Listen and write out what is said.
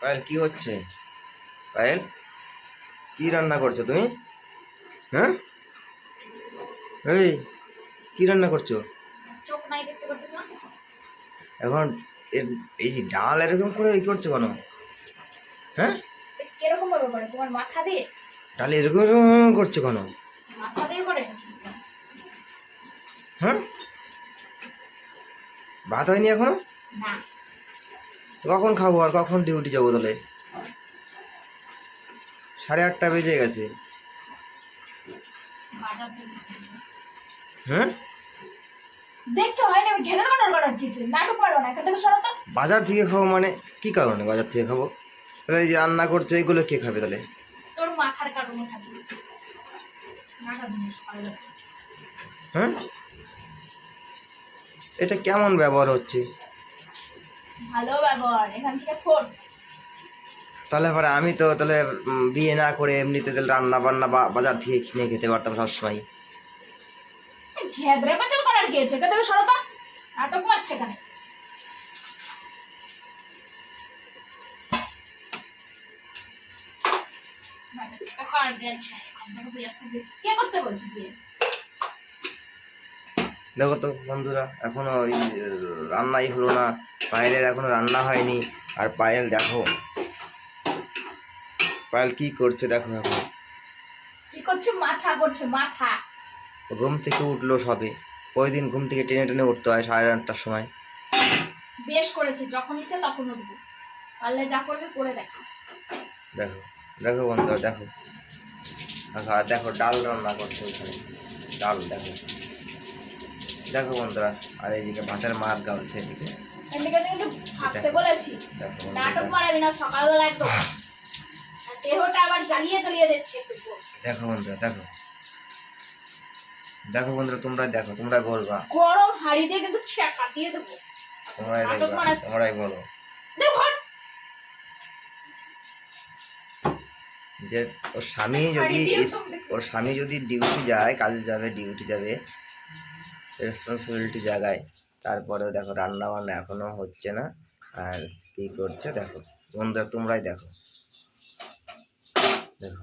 পায়েল কি হচ্ছে? পায়েল কি রান্না করছ তুমি? হ্যাঁ? এই কি রান্না করছ? এখন এই যে ডাল এরকম করে এই করছ কেন? হ্যাঁ? কীরকম করে তোমার মাথা দিয়ে? ডাল এরকম করছ কেন? মাথা দিয়ে করে? হ্যাঁ? ভাত হয়নি এখনও? না। কখন খাব আর কখন ডিউটি যাব তাহলে? সাড়ে আটটা বেজে গেছে। হ্যাঁ? দেখছ হয় না ঘেরার বানার বানার কিছু। নাটক মারো না এখান থেকে সরো তো। বাজার থেকে খাব মানে কি কারণে বাজার থেকে খাব? তাহলে এই যে রান্না করছ এগুলো কে খাবে তাহলে? তোর মাথার কারণে। হ্যাঁ? এটা কেমন ব্যবহার হচ্ছে? ভালো ব্যবহার এখান থেকে ফোন তাহলে পরে আমি তো তাহলে বিয়ে না করে এমনিতে তাহলে রান্না বান্না বা বাজার থেকে কিনে খেতে পারতাম সবসময়। ঘেদরে বাজার করার কি আছে? এখান থেকে সরো তো। নাটক মারছে এখানে। বাজার থেকে কে করতে বলছে বিয়ে? দেখো তো বন্ধুরা এখনও ওই রান্নাই হলো না। পায়েলের এখনও রান্না হয়নি। আর পায়েল দেখো। পায়েল কি করছে দেখো এখন। কি করছে? মাথা করছে মাথা। ঘুম থেকে উঠল সবে। ওই দিন ঘুম থেকে টেনে টেনে উঠতে হয়? সাড়ে আটটার সময়। বেশ করেছে যখন ইচ্ছে তখন উঠবো। পারলে যা করবে করে দেখা। দেখো দেখো বন্ধুরা দেখো। দেখো ডাল রান্না করছে ডাল দেখো। দেখো বন্ধুরা আর এইদিকে ভাতের মার গালছে এদিকে। দেখো। বন্ধুরা, দেখো দেখো। বন্ধুরা তোমরা দেখো তোমরা বলবা। গরম হাড়ি দিয়ে কিন্তু দেবো। তোমরাই দেখবা তোমরাই বলো। যে ওর স্বামী যদি। ওর স্বামী যদি ডিউটি যায় কাজে যাবে ডিউটি যাবে রেসপন্সিবিলিটি জায়গায় তারপরেও দেখো রান্না বান্না এখনও হচ্ছে না। আর কি করছে দেখো? বন্ধুরা, তোমরাই দেখো। দেখো।